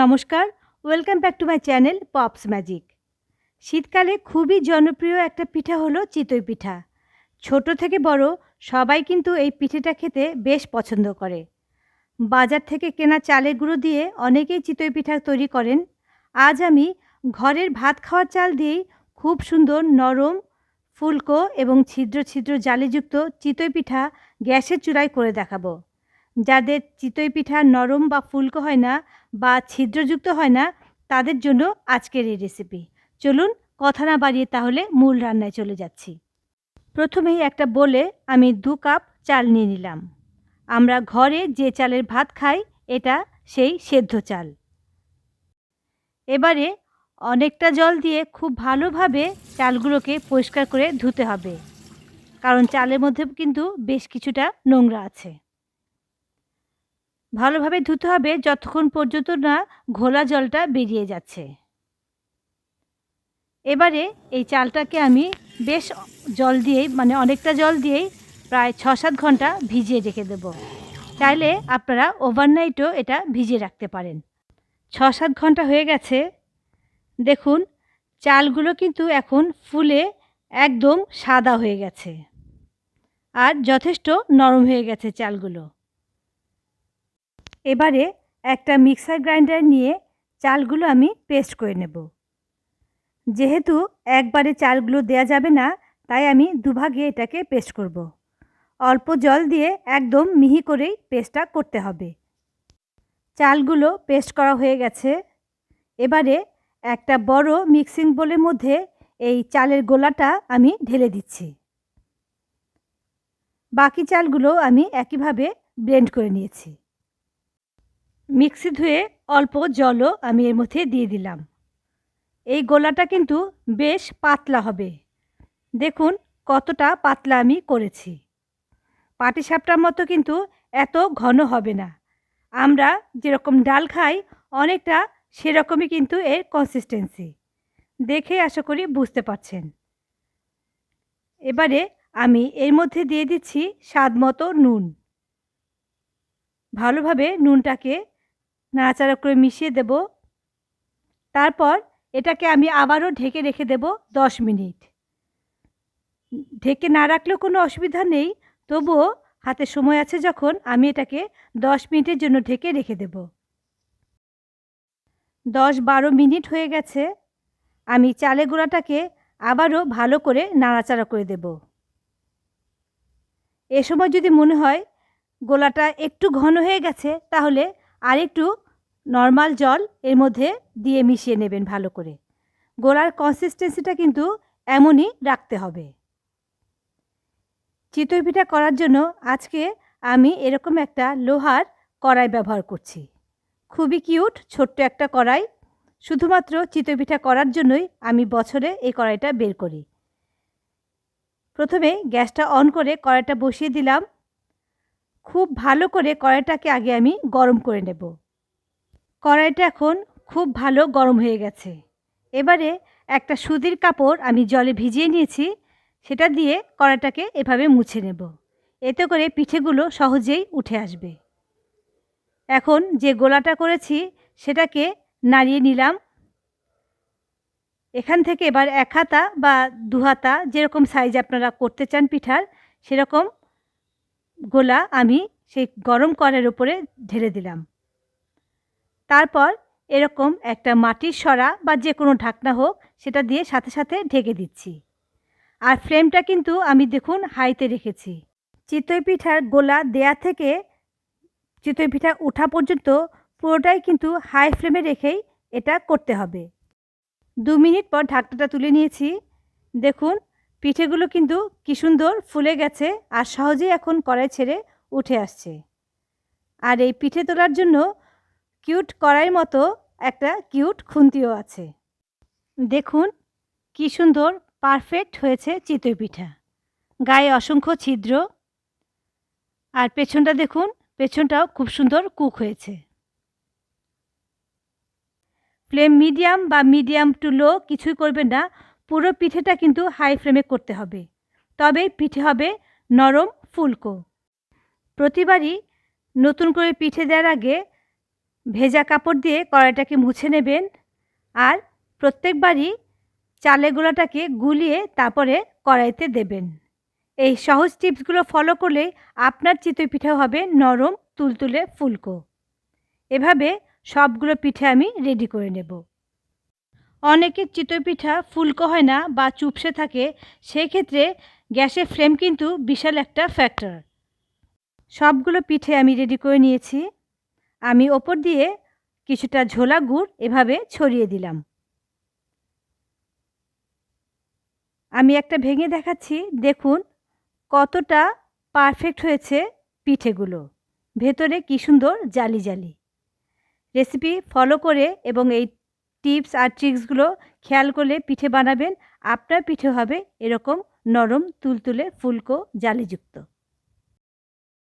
নমস্কার, welcome back to my channel pops magic. শীতকালে খুবই জনপ্রিয় একটা পিঠা হলো চিতই পিঠা। ছোট থেকে বড় সবাই কিন্তু এই পিঠেটা খেতে বেশ পছন্দ করে। বাজার থেকে কেনা চালের গুঁড়ো দিয়ে অনেকেই চিতই পিঠা তৈরি করেন। আজ আমি ঘরের ভাত খাওয়ার চাল দিয়েই খুব সুন্দর নরম, ফুলকো এবং ছিদ্র ছিদ্র জালিযুক্ত চিতই পিঠা গ্যাসের চূড়ায় করে দেখাবো। যাদের চিতই পিঠা নরম বা ফুলকো হয় না বা ছিদ্রযুক্ত হয় না, তাদের জন্য আজকের এই রেসিপি চলুন কথা না বাড়িয়ে তাহলে মূল রান্নায় চলে যাচ্ছি। প্রথমেই একটা বলে আমি দু কাপ চাল নিয়ে নিলাম। আমরা ঘরে যে চালের ভাত খাই, এটা সেই সেদ্ধ চাল। এবারে অনেকটা জল দিয়ে খুব ভালোভাবে চালগুলোকে পরিষ্কার করে ধুতে হবে। কারণ চালের মধ্যে কিন্তু বেশ কিছুটা নোংরা আছে। ভালোভাবে ধুতে হবে যতক্ষণ পর্যন্ত না ঘোলা জলটা বেরিয়ে যাচ্ছে। এবারে এই চালটাকে আমি বেশ জল দিয়েই মানে অনেকটা জল দিয়েই প্রায় ছ সাত ঘণ্টা ভিজিয়ে রেখে দেব। চাইলে আপনারা ওভারনাইটও এটা ভিজিয়ে রাখতে পারেন। ছ সাত ঘণ্টা হয়ে গেছে। দেখুন, চালগুলো কিন্তু এখন ফুলে একদম সাদা হয়ে গেছে। আর যথেষ্ট নরম হয়ে গেছে চালগুলো। এবারে একটা মিক্সার গ্রাইন্ডার নিয়ে চালগুলো আমি পেস্ট করে নেব। যেহেতু একবারে চালগুলো দেয়া যাবে না, তাই আমি দুভাগে এটাকে পেস্ট করব। অল্প জল দিয়ে একদম মিহি করেই পেস্টটা করতে হবে। চালগুলো পেস্ট করা হয়ে গেছে। এবারে একটা বড় মিক্সিং বোলের মধ্যে এই চালের গোলাটা আমি ঢেলে দিচ্ছি। বাকি চালগুলো আমি একইভাবে ব্লেন্ড করে নিয়েছি। মিক্সি ধুয়ে অল্প জলও আমি এর মধ্যে দিয়ে দিলাম। এই গোলাটা কিন্তু বেশ পাতলা হবে। দেখুন কতটা পাতলা আমি করেছি। পাটিসাপটার মতো কিন্তু এত ঘন হবে না। আমরা যেরকম ডাল খাই, অনেকটা সেরকমই কিন্তু এর কনসিস্টেন্সি দেখে আশা করি বুঝতে পারছেন। এবারে আমি এর মধ্যে দিয়ে দিচ্ছি স্বাদ মতো নুন। ভালোভাবে নুনটাকে নাড়াচাড়া করে মিশিয়ে দেব। তারপর এটাকে আমি আবারও ঢেকে রেখে দেব দশ মিনিট। ঢেকে না রাখলেও কোনো অসুবিধা নেই, তবুও হাতে সময় আছে যখন আমি এটাকে দশ মিনিটের জন্য ঢেকে রেখে দেব। দশ বারো মিনিট হয়ে গেছে। আমি চালে গুঁড়াটাকে আবারও ভালো করে নাড়াচাড়া করে দেব। এ সময় যদি মনে হয় গোলাটা একটু ঘন হয়ে গেছে, তাহলে আরেকটু নর্মাল জল এর মধ্যে দিয়ে মিশিয়ে নেবেন ভালো করে। গোলার কনসিস্টেন্সিটা কিন্তু এমনই রাখতে হবে। চিতই পিঠা করার জন্য আজকে আমি এরকম একটা লোহার কড়াই ব্যবহার করছি। খুবই কিউট ছোট্ট একটা কড়াই। শুধুমাত্র চিতই পিঠা করার জন্যই আমি বছরে এই কড়াইটা বের করি। প্রথমে গ্যাসটা অন করে কড়াইটা বসিয়ে দিলাম। খুব ভালো করে কড়াইটাকে আগে আমি গরম করে নেব। কড়াইটা এখন খুব ভালো গরম হয়ে গেছে। এবারে একটা সুতির কাপড় আমি জলে ভিজিয়ে নিয়েছি, সেটা দিয়ে কড়াইটাকে এভাবে মুছে নেব। এতে করে পিঠেগুলো সহজেই উঠে আসবে। এখন যে গোলাটা করেছি, সেটাকে নাড়িয়ে নিলাম। এখান থেকে এবার এক হাতা বা দু হাতা, যেরকম সাইজ আপনারা করতে চান পিঠার, সেরকম গোলা আমি সেই গরম কড়াইয়ের উপরে ঢেলে দিলাম। তারপর এরকম একটা মাটির সরা বা যে কোনো ঢাকনা হোক, সেটা দিয়ে সাথে সাথে ঢেকে দিচ্ছি। আর ফ্লেমটা কিন্তু আমি দেখুন হাইতে রেখেছি। চিতই পিঠার গোলা দেয়া থেকে চিতই পিঠা ওঠা পর্যন্ত পুরোটাই কিন্তু হাই ফ্লেমে রেখেই এটা করতে হবে। দু মিনিট পর ঢাকনাটা তুলে নিয়েছি। দেখুন পিঠেগুলো কিন্তু কি সুন্দর ফুলে গেছে আর সহজেই এখন কড়াই ছেড়ে উঠে আসছে। আর এই পিঠে তোলার জন্য কিউট কড়াইয়ের মতো একটা কিউট খুন্তিও আছে। দেখুন, কি সুন্দর পারফেক্ট হয়েছে চিতই পিঠা। গায়ে অসংখ্য ছিদ্র। আর পেছনটা দেখুন, পেছনটাও খুব সুন্দর কুক হয়েছে। ফ্লেম মিডিয়াম বা মিডিয়াম টু লো কিছুই করবেন না। পুরো পিঠেটা কিন্তু হাই ফ্লেমে করতে হবে। তবেই পিঠে হবে নরম ফুলকো। প্রতিবারই নতুন করে পিঠে দেওয়ার আগে ভেজা কাপড় দিয়ে কড়াইটাকে মুছে নেবেন আর প্রত্যেকবারই চালে গোলাটাকে গুলিয়ে তারপরে কড়াইতে দেবেন। এই সহজ টিপসগুলো ফলো করলে আপনার চিতই পিঠাও হবে নরম, তুলতুলে ফুলকো। এভাবে সবগুলো পিঠে আমি রেডি করে নেব। অনেকের চিতই পিঠা ফুলকো হয় না বা চুপসে থাকে সেই ক্ষেত্রে গ্যাসের ফ্লেম কিন্তু বিশাল একটা ফ্যাক্টর। সবগুলো পিঠে আমি রেডি করে নিয়েছি। আমি ওপর দিয়ে কিছুটা ঝোলা গুড় এভাবে ছড়িয়ে দিলাম। আমি একটা ভেঙে দেখাচ্ছি, দেখুন কতটা পারফেক্ট হয়েছে পিঠেগুলো। ভেতরে কী সুন্দর জালি জালি। রেসিপি ফলো করে এবং এই টিপস আর ট্রিক্সগুলো খেয়াল করলে পিঠে বানাবেন। আপনার পিঠে হবে এরকম নরম, তুলতুলে, ফুলকো, জালিযুক্ত।